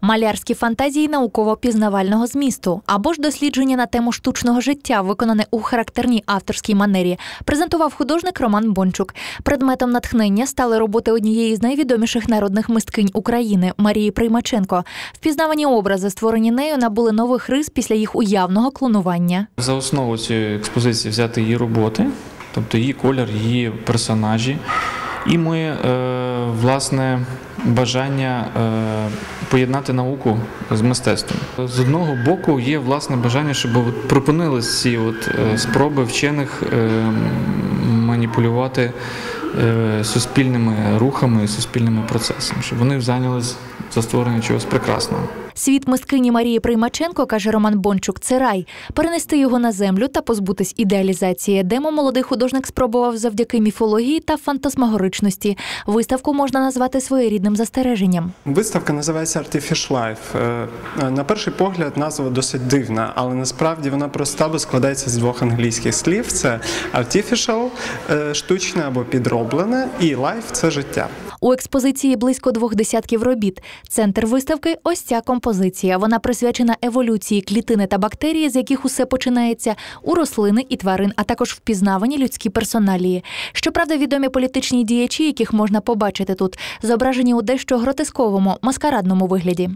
малярські фантазії науково-пізнавального змісту або ж дослідження на тему штучного життя, виконане у характерній авторській манері, презентував художник Роман Бончук. Предметом натхнення стали роботи однієї з найвідоміших народних мисткинь України Марії Приймаченко. Впізнавані образи, створені нею, набули нових рис після їх уявного клонування. За основу цієї експозиції взяти її роботи, тобто її колір, її персонажі. І ми, е, власне, бажання е, поєднати науку з мистецтвом. З одного боку є власне бажання, щоб припинились ці от е, спроби вчених е, маніпулювати суспільними рухами суспільними процесами, щоб вони зайнялись за створення чогось прекрасного. Світ мисткині Марії Приймаченко, каже Роман Бончук, це рай. Перенести його на землю та позбутись ідеалізації. Демо молодий художник спробував завдяки міфології та фантасмагоричності. Виставку можна назвати своєрідним застереженням. Виставка називається Artificial Life. Е, е, На перший погляд назва досить дивна, але насправді вона проста, бо складається з двох англійських слів: це artificial, е, штучне або підроблене, і life – це життя. У експозиції близько двох десятків робіт. Центр виставки ось ця композиція. Вона присвячена еволюції клітини та бактерії, з яких усе починається у рослини і тварин, а також впізнавані людські персоналії. Щоправда, відомі політичні діячі, яких можна побачити тут, зображені у дещо гротесковому маскарадному вигляді.